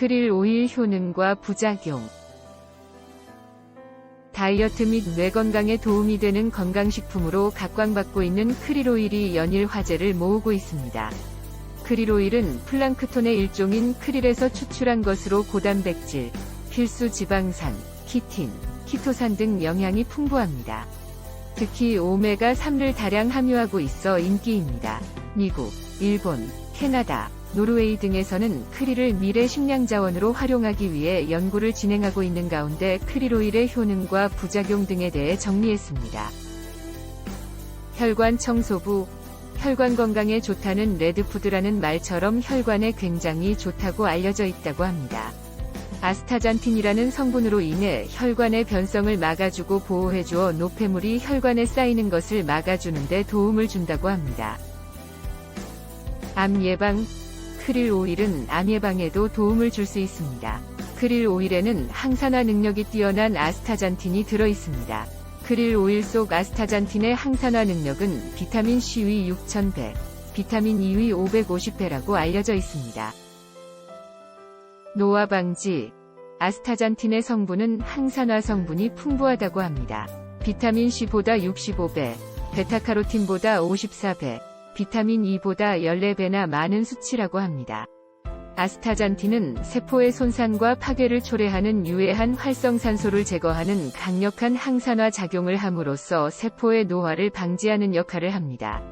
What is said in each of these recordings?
크릴 오일 효능과 부작용 다이어트 및 뇌 건강에 도움이 되는 건강식품으로 각광받고 있는 크릴 오일이 연일 화제를 모으고 있습니다. 크릴 오일은 플랑크톤의 일종인 크릴에서 추출한 것으로 고단백질, 필수 지방산, 키틴, 키토산 등 영양이 풍부합니다. 특히 오메가3를 다량 함유하고 있어 인기입니다. 미국, 일본, 캐나다, 노르웨이 등에서는 크릴을 미래 식량 자원으로 활용하기 위해 연구를 진행하고 있는 가운데 크릴 오일의 효능과 부작용 등에 대해 정리했습니다. 혈관 청소부 혈관 건강에 좋다는 레드푸드라는 말처럼 혈관에 굉장히 좋다고 알려져 있다고 합니다. 아스타잔틴이라는 성분으로 인해 혈관의 변성을 막아주고 보호해주어 노폐물이 혈관에 쌓이는 것을 막아주는데 도움을 준다고 합니다. 암 예방 크릴 오일은 암 예방에도 도움을 줄 수 있습니다. 크릴 오일에는 항산화 능력이 뛰어난 아스타잔틴이 들어 있습니다. 크릴 오일 속 아스타잔틴의 항산화 능력은 비타민 C위 6000배, 비타민 E위 550배라고 알려져 있습니다. 노화 방지 아스타잔틴의 성분은 항산화 성분이 풍부하다고 합니다. 비타민 C보다 65배, 베타카로틴보다 54배, 비타민 E보다 14배나 많은 수치라고 합니다. 아스타잔틴은 세포의 손상과 파괴를 초래하는 유해한 활성산소를 제거하는 강력한 항산화 작용을 함으로써 세포의 노화를 방지하는 역할을 합니다.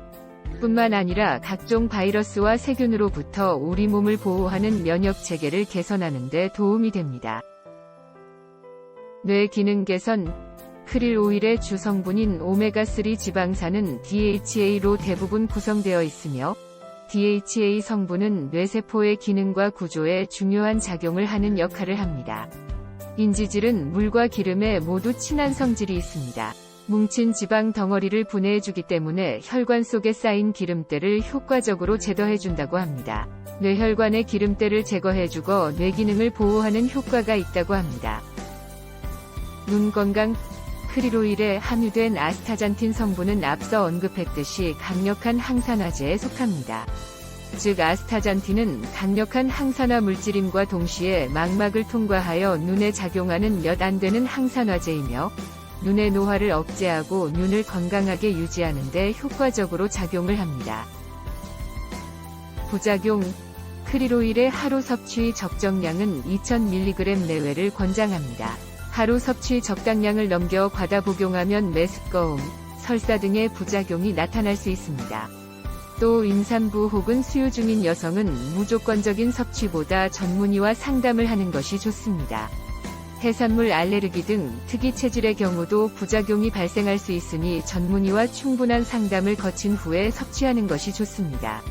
뿐만 아니라 각종 바이러스와 세균으로부터 우리 몸을 보호하는 면역 체계를 개선하는 데 도움이 됩니다. 뇌 기능 개선 크릴 오일의 주 성분인 오메가3 지방산은 DHA로 대부분 구성되어 있으며 DHA 성분은 뇌세포의 기능과 구조에 중요한 작용을 하는 역할을 합니다. 인지질은 물과 기름에 모두 친한 성질이 있습니다. 뭉친 지방 덩어리를 분해해주기 때문에 혈관 속에 쌓인 기름때를 효과적으로 제거해준다고 합니다. 뇌혈관의 기름때를 제거해주고 뇌 기능을 보호하는 효과가 있다고 합니다. 눈 건강 크릴오일에 함유된 아스타잔틴 성분은 앞서 언급했듯이 강력한 항산화제에 속합니다. 즉 아스타잔틴은 강력한 항산화 물질임과 동시에 망막을 통과하여 눈에 작용하는 몇 안 되는 항산화제이며 눈의 노화를 억제하고 눈을 건강하게 유지하는 데 효과적으로 작용을 합니다. 부작용 크릴오일의 하루 섭취 적정량은 2000mg 내외를 권장합니다. 하루 섭취 적당량을 넘겨 과다 복용하면 메스꺼움, 설사 등의 부작용이 나타날 수 있습니다. 또 임산부 혹은 수유 중인 여성은 무조건적인 섭취보다 전문의와 상담을 하는 것이 좋습니다. 해산물 알레르기 등 특이 체질의 경우도 부작용이 발생할 수 있으니 전문의와 충분한 상담을 거친 후에 섭취하는 것이 좋습니다.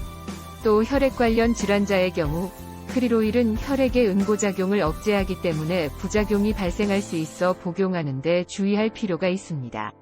또 혈액 관련 질환자의 경우 크릴오일은 혈액의 응고작용을 억제하기 때문에 부작용이 발생할 수 있어 복용하는데 주의할 필요가 있습니다.